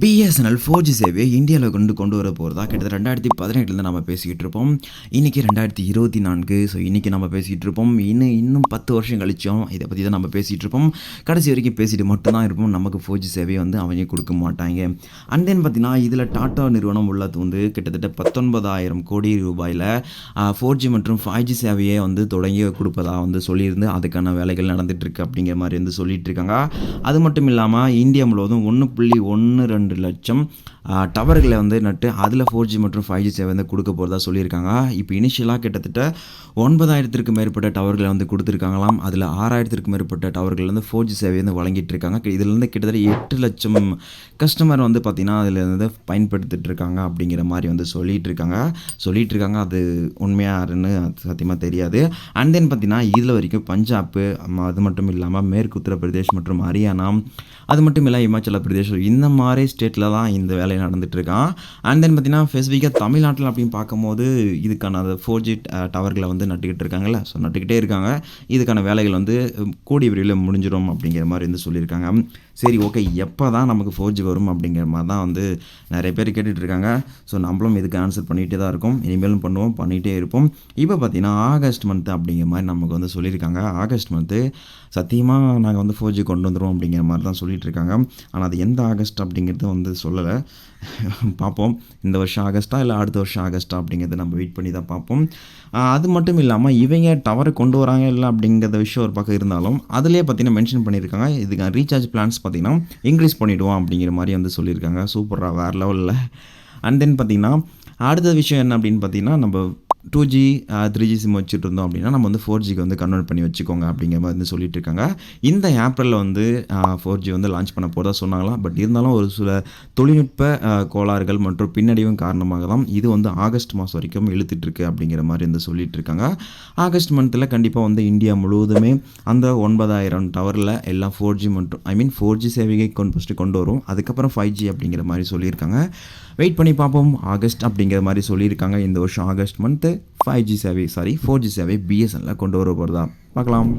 BSNL four G சேவையை இந்தியாவில் கொண்டு கொண்டு வர போகிறதா கிட்டத்தட்ட ரெண்டாயிரத்தி பதினெட்டுலேருந்து நம்ம பேசிக்கிட்டு இருப்போம். இன்றைக்கி ரெண்டாயிரத்தி இருபத்தி நான்கு ஸோ இன்றைக்கி நம்ம பேசிகிட்டு இருப்போம். இன்னும் இன்னும் பத்து வருஷம் கழிச்சோம் இதை பற்றி தான் நம்ம பேசிகிட்டு இருப்போம். கடைசி வரைக்கும் பேசிட்டு மட்டும்தான் இருப்போம். நமக்கு ஃபோர் ஜி சேவையை வந்து அவங்க கொடுக்க மாட்டாங்க. அண்ட் தென் பார்த்தீங்கன்னா இதில் டாட்டா நிறுவனம் உள்ளது வந்து கிட்டத்தட்ட பத்தொன்பதாயிரம் கோடி ரூபாயில் ஃபோர் ஜி மற்றும் ஃபைவ் ஜி சேவையை வந்து தொடங்கி கொடுப்பதாக வந்து சொல்லியிருந்து அதுக்கான வேலைகள் நடந்துகிட்ருக்கு அப்படிங்கிற மாதிரி வந்து சொல்லிகிட்டு இருக்காங்க. அது மட்டும் இல்லாமல் இந்தியா முழுவதும் ஒன்று புள்ளி ஒன்று ரெண்டு லட்சம் டவர்களை வந்து நட்டு அதில் ஃபோர் ஜி மற்றும் ஃபைவ் ஜி சேவை வந்து கொடுக்க போகிறதா சொல்லியிருக்காங்க. இப்போ இனிஷியலாக கிட்டத்தட்ட ஒன்பதாயிரத்திற்கு மேற்பட்ட டவர்களை வந்து கொடுத்துருக்காங்களாம். அதில் ஆறாயிரத்திற்கு மேற்பட்ட டவர்கள் வந்து ஃபோர் ஜி சேவை வந்து வழங்கிட்டு இருக்காங்க இதுலேருந்து கிட்டத்தட்ட எட்டு லட்சம் கஸ்டமர் வந்து பார்த்திங்கன்னா அதில் வந்து பயன்படுத்திட்டு இருக்காங்க அப்படிங்கிற மாதிரி வந்து சொல்லிகிட்டு இருக்காங்க சொல்லிகிட்டு இருக்காங்க அது உண்மையாருன்னு சத்தியமாக தெரியாது. அண்ட் தென் பார்த்திங்கன்னா இதில் வரைக்கும் பஞ்சாப் அது மட்டும் இல்லாமல் மேற்கு உத்தரப்பிரதேஷ் மற்றும் ஹரியானா அது மட்டும் இல்லை இமாச்சல பிரதேஷ் இந்த மாதிரி ஸ்டேட்டில் தான் இந்த வேலை நடந்துகிட்ருக்கான் இருக்கான் அண்ட் தென் பார்த்தீங்கன்னா ஸ்பெசிஃபிக்காக தமிழ்நாட்டில் அப்படின்னு பார்க்கும்போது இதுக்கான அந்த ஃபோர் ஜி டவர்களை வந்து நட்டுக்கிட்டு இருக்காங்கல்ல. ஸோ நட்டுக்கிட்டே இருக்காங்க. இதுக்கான வேலைகள் வந்து கூடிய விரைவில் முடிஞ்சிடும் அப்படிங்கிற மாதிரி வந்து சொல்லியிருக்காங்க. சரி ஓகே எப்போ தான் நமக்கு ஃபோர் ஜி வரும் அப்படிங்கிற மாதிரி தான் வந்து நிறைய பேர் கேட்டுட்ருக்காங்க ஸோ நம்மளும் இதுக்கு ஆன்சர் பண்ணிகிட்டே தான் இருக்கும். இனிமேலும் பண்ணுவோம் பண்ணிகிட்டே இருப்போம். இப்போ பார்த்தீங்கன்னா ஆகஸ்ட் மந்த்து அப்படிங்கிற மாதிரி நமக்கு வந்து சொல்லியிருக்காங்க. ஆகஸ்ட் மந்த்து சத்தியமாக நாங்கள் வந்து ஃபோர் ஜி கொண்டு வந்துடுவோம் அப்படிங்கிற மாதிரி தான் சொல்லிகிட்டு இருக்காங்க. ஆனால் அது எந்த ஆகஸ்ட் அப்படிங்கிறது வந்து சொல்லலை. பார்ப்போம். இந்த வருஷம் ஆகஸ்ட்டா இல்லை அடுத்த வருஷம் ஆகஸ்ட்டா அப்படிங்கிறத நம்ம வெயிட் பண்ணி தான் பார்ப்போம். அது மட்டும் இல்லாமல் இவங்க டவரை கொண்டு வராங்க இல்லை அப்படிங்கிற விஷயம் ஒரு பக்கம் இருந்தாலும் அதிலே பார்த்தீங்கன்னா மென்ஷன் பண்ணியிருக்காங்க. இதுக்கு ரீசார்ஜ் பிளான்ஸ் பார்த்தீங்கன்னா இன்க்ரீஸ் பண்ணிவிடுவோம் அப்படிங்கிற மாதிரி வந்து சொல்லியிருக்காங்க. சூப்பராக வேறு லெவலில் அண்ட் தென் பார்த்திங்கன்னா அடுத்த விஷயம் என்ன அப்படின்னு பார்த்தீங்கன்னா நம்ம two G three G SIM வச்சுட்டு இருந்தோம் அப்படின்னா நம்ம வந்து ஃபோர் ஜிக்கு வந்து கன்வெர்ட் பண்ணி வச்சுக்கோங்க அப்படிங்கிற மாதிரி வந்து சொல்லிட்டு இருக்காங்க இந்த ஏப்ரலில் வந்து ஃபோர் ஜி வந்து லான்ச் பண்ண போகிறதா சொன்னாங்களாம் பட் இருந்தாலும் ஒரு சில தொழில்நுட்ப கோளாறுகள் மற்றும் பின்னடைவும் காரணமாக தான் இது வந்து ஆகஸ்ட் மாதம் வரைக்கும் இழுத்துட்ருக்கு அப்படிங்கிற மாதிரி வந்து சொல்லிட்டு இருக்காங்க ஆகஸ்ட் மந்தில் கண்டிப்பாக வந்து இந்தியா முழுவதுமே அந்த ஒன்பதாயிரம் டவரில் எல்லாம் ஃபோர் ஜி மற்றும் ஐ மீன் ஃபோர் ஜி சேவையை கொண்டு ஃபஸ்ட்டு கொண்டு வரும். அதுக்கப்புறம் ஃபைவ் ஜி அப்படிங்கிற மாதிரி சொல்லியிருக்காங்க. வெயிட் பண்ணி பார்ப்போம். ஆகஸ்ட் அப்படிங்கிற மாதிரி சொல்லியிருக்காங்க. இந்த வருஷம் ஆகஸ்ட் மந்த்து ஃபைவ் ஜி சேவை சாரி ஃபோர் ஜி சேவை பிஎஸ்என்எல்ல கொண்டு வர போகிறதா பார்க்கலாம்.